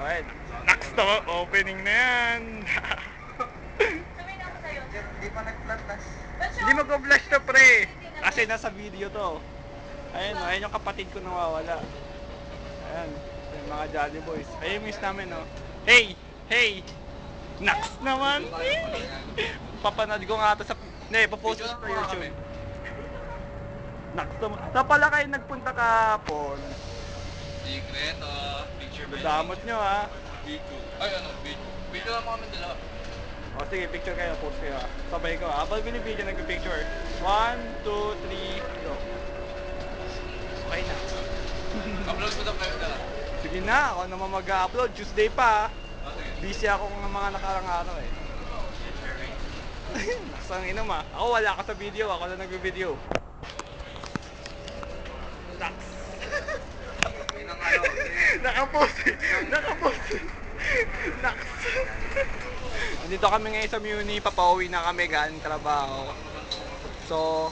Okay, next to opening na yan. Hindi pa siya- Hindi mag-flash to pre. Kasi nasa video to. Ayun, oh, ayun yung kapatid ko nawawala. Ayan, yung mga Jolly Boys. Ayun miss namin, no. Hey! Hey! Next naman! Papanood ko nga ito sa... Hindi, papost ko sa YouTube. Next naman. Sa pala kayo nagpunta kahapon. Secret, ah, picture by Damot nyo, ha. Video. Ay, ano, video. Video lang kami dalawa. O sige, picture kayo, post kayo. ha. Sabay ko. ha. Habang binibideo, nagpipicture. One, two, three, go. Okay na. Upload mo na kayo na. Sige na, ako naman mag-upload. Tuesday pa. ha. Busy ako ng mga nakarang araw eh. Nasang ina ma. Ako wala ka sa video, ako na nagbe-video. Sucks. Yun ang ano. Nakapost. Nakapost. Naks. Nandito kami ngayon sa Muni, papauwi na kami galing trabaho. So,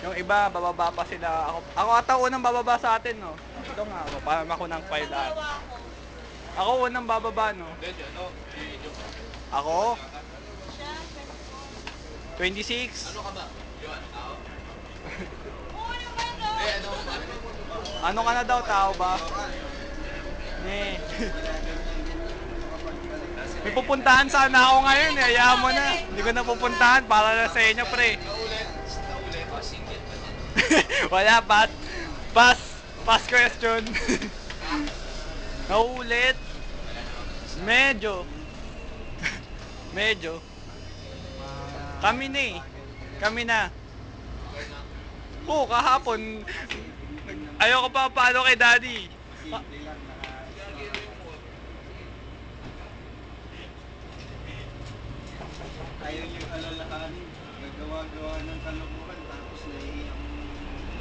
yung iba, bababa pa sila. Ako, ako ata unang bababa sa atin, no? Ito nga ako, para ako ng. Dalawa ako. Ako unang bababa, no? Ako, Siya, 24. 26. Ano ka ba? Yun, tao. Ano? Ano ka na daw, tao ba? Ne. May pupuntahan sana ako ngayon, eh. Hayaan mo na. Hindi ko na pupuntahan para na sa inyo, pre. Oh. Wala, pass. Pass. Pass question. Naulit. Medyo. Medyo. Kami na eh. Kami na. Oo, kahapon. Ayoko pa paano kay daddy. Ah, Ayaw yung alalahanin. Nagawa-gawa ng kalokohan tapos nahihiyang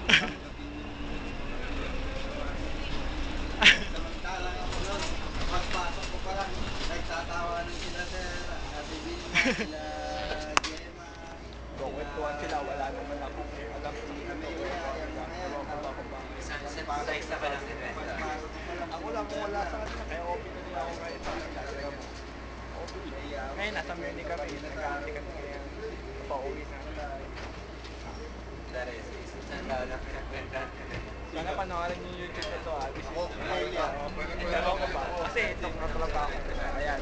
tanggapin yung Samantalang ako nun, pagpasok ko pa lang, nagtatawanan sila sa Ate Vilma, sila Gemma, sila, wala naman ako. Alam ko si Amelia, yung mga yan. Size na ka lang din, eh. Pagpasok ko pa lang. Ako lang kung wala sa kanila, kaya open na nila ako ngayon. Talaga mo. Ngayon, nasa Munich kami, nag-aantay kami ngayon. Pauwi na. Sana panoorin yung YouTube ito ah. This is Amelia. Ewan ko ba? Kasi itong katrabaho ko siya. Ayan.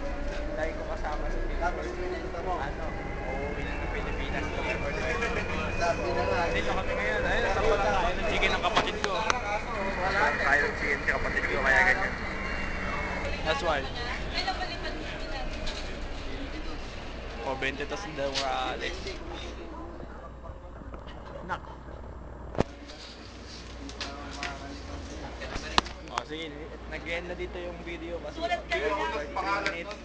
Lagi ko kasama sa Tapos Pilipinas. pinunta mo. Ano? Uuwi na ng Pilipinas. November 20. Sabi na nga. Dito kami ngayon. Ayun, nasa pala tayo ng chicken ng kapatid ko. Tayo ng chicken si kapatid ko, kaya ganyan. That's why. Kailan balikan mo sila? O, 20 tas daw rally. Nak. O, sige. Nag-end na dito yung video kasi Sulat ka na lang. 33 minutes.